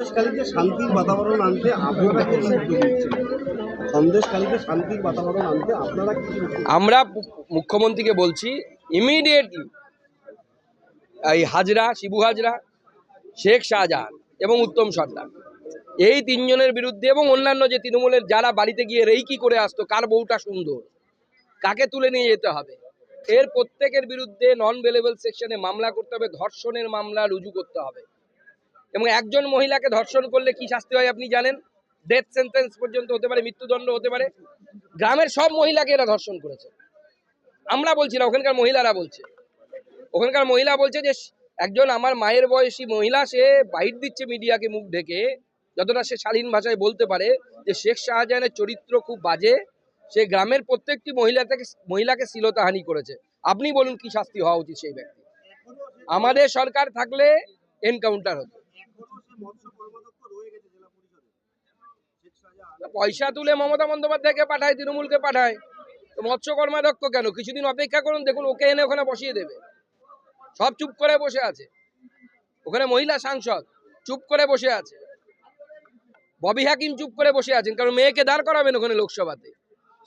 সন্দেশকালীতে শান্তির বাতাবরণ আনতে আপনারা কি সন্দেশকালীতে শান্তির বাতাবরণ আনতে আপনারা কি আমরা মুখ্যমন্ত্রীকে বলছি ইমিডিয়েটলি এই হাজরা, শিবু হাজরা, শেখ শাহজাহান এবং উত্তম সর্দার, এই তিনজনের বিরুদ্ধে এবং অন্যান্য যে তৃণমূলের যারা বাড়িতে গিয়ে রেইকি করে আসতো, কার বউটা সুন্দর, কাকে তুলে নিয়ে যেতে হবে, এর প্রত্যেকের বিরুদ্ধে নন ভেলেবল সেকশনে মামলা করতে হবে, ধর্ষণের মামলা রুজু করতে হবে। এবং একজন মহিলাকে ধর্ষণ করলে কি শাস্তি হয় আপনি জানেন? ডেথ সেন্টেন্স পর্যন্ত হতে পারে, মৃত্যুদণ্ড হতে পারে। গ্রামের সব মহিলাকে এরা ধর্ষণ করেছে। আমরা বলছি না, ওখানকার মহিলারা বলছে। ওখানকার মহিলা বলছে যে, একজন আমার মায়ের বয়সী মহিলা, সে বাইট দিচ্ছে মিডিয়াকে মুখ ঢেকে। যতটা সে শালীন ভাষায় বলতে পারে যে, শেখ শাহজাহানের চরিত্র খুব বাজে। সে গ্রামের প্রত্যেকটি মহিলা থেকে মহিলাকে শ্লীলতাহানি করেছে। আপনি বলুন কি শাস্তি হওয়া উচিত সেই ব্যক্তি? আমাদের সরকার থাকলে এনকাউন্টার হতো। পয়সা তুলে মমতা বন্দ্যোপাধ্যায়কে পাঠায়, তৃণমূলকে পাঠায়। মৎস্য কর্মাধ্যক্ষ কেন? কিছুদিন অপেক্ষা করুন, দেখুন ওকে এনে ওখানে বসিয়ে দেবে। সব চুপ করে বসে আছে। ওখানে মহিলা সাংসদ চুপ করে বসে আছে। ববি হাকিম চুপ করে বসে আছেন, কারণ মেয়েকে দাঁড় করাবেন ওখানে লোকসভাতে।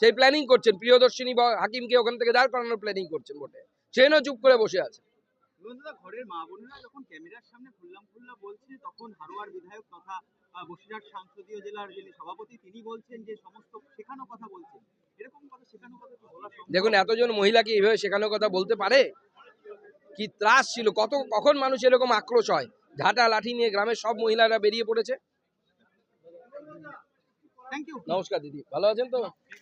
সেই প্ল্যানিং করছেন, প্রিয়দর্শিনী হাকিমকে ওখান থেকে দাঁড় করানোর প্ল্যানিং করছেন বটে। সেনও চুপ করে বসে আছে। সুরেন্দ্রদা ঘরের মা বোনেরা যখন ক্যামেরার সামনে খুললাম খুল্লা বলছে তখন হারোয়ার বিধায়ক তথা বসিরহাট সংসদীয় জেলার যিনি সভাপতি তিনি বলছেন যে সমস্ত শেখানো কথা বলছেন। এরকম কথা শেখানো কথা দেখুন এতজন মহিলাকে এইভাবে শেখানোর কথা বলতে পারে? কি ত্রাস ছিল? কত কখন মানুষ এরকম আক্রোশ হয়? ঝাঁটা লাঠি নিয়ে গ্রামের সব মহিলারা বেরিয়ে পড়েছে? থ্যাংক ইউ নমস্কার দিদি। ভালো আছেন তো?